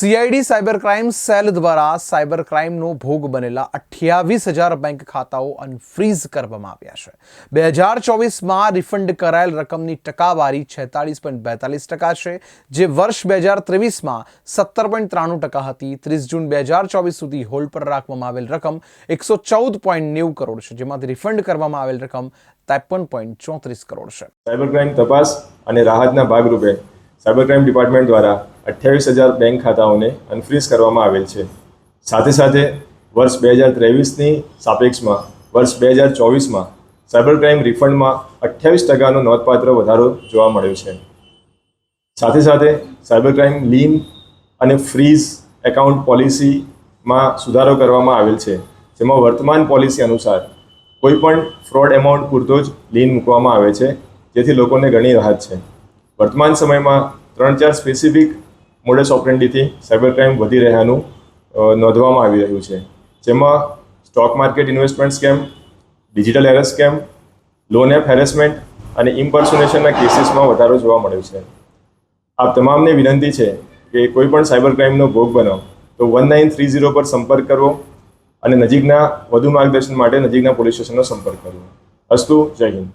CID cyber crime cell દ્વારા cyber ક્રાઇમનો ભોગ બનેલા અઠ્યાવીસ હજાર બેંક ખાતાઓ અનફ્રીઝ કરવામાં આવ્યા છે. બે હજાર ચોવીસમાં રિફંડ કરાયેલ રકમની ટકાવારી છેતાળીસ પોઈન્ટ બેતાલીસ ટકા છે, જે વર્ષ બે હજાર ત્રેવીસમાં સત્તર પોઈન્ટ ત્રાણું ટકા હતી. ત્રીસ જૂન બે હજાર ચોવીસ સુધી હોલ્ડ પર રાખવામાં આવેલ રકમ એકસો ચૌદ પોઈન્ટ નેવું કરોડ છે, જેમાંથી રિફંડ કરવામાં આવેલ રકમ ત્રેપન પોઈન્ટ ચોત્રીસ કરોડ છે. સાયબર ક્રાઇમ તપાસ અને રાહતના ભાગરૂપે સાયબર ક્રાઇમ ડિપાર્ટમેન્ટ દ્વારા અઠ્યાવીસ હજાર બેંક ખાતાઓને અનફ્રીઝ કરવામાં આવેલ છે. સાથે સાથે, વર્ષ બે હજાર ત્રેવીસની સાપેક્ષમાં, વર્ષ બે હજાર ચોવીસમાં સાયબર ક્રાઇમ રિફંડમાં અઠ્યાવીસ ટકાનો નોંધપાત્ર વધારો જોવા મળ્યો છે. સાથે સાથે સાયબર ક્રાઇમ લીન અને ફ્રીઝ એકાઉન્ટ પોલિસીમાં સુધારો કરવામાં આવેલ છે, જેમાં વર્તમાન પોલિસી અનુસાર કોઈપણ ફ્રોડ એમાઉન્ટ પૂરતો જ લીન મૂકવામાં આવે છે, જેથી લોકોને ઘણી રાહત છે. વર્તમાન સમયમાં ત્રણ ચાર સ્પેસિફિક મોડસ ઓપરેન્ડીથી સાયબર ક્રાઇમ વધી રહ્યાનું નોંધવામાં આવી રહ્યું છે. જેમાં stock market investment scam digital error scam loan app harassment અને ઇમ્પર્સોનેશનના કેસીસમાં વધારો જોવા મળ્યો છે. આપ તમામને વિનંતી છે કે કોઈ પણ સાયબર ક્રાઇમનો ભોગ બનો, તો વન નાઇન થ્રી ઝીરો પર સંપર્ક કરવો અને નજીકના વધુ માર્ગદર્શન માટે નજીકના પોલીસ સ્ટેશનનો સંપર્ક કરવો અસ્તુ, જય હિન્દ.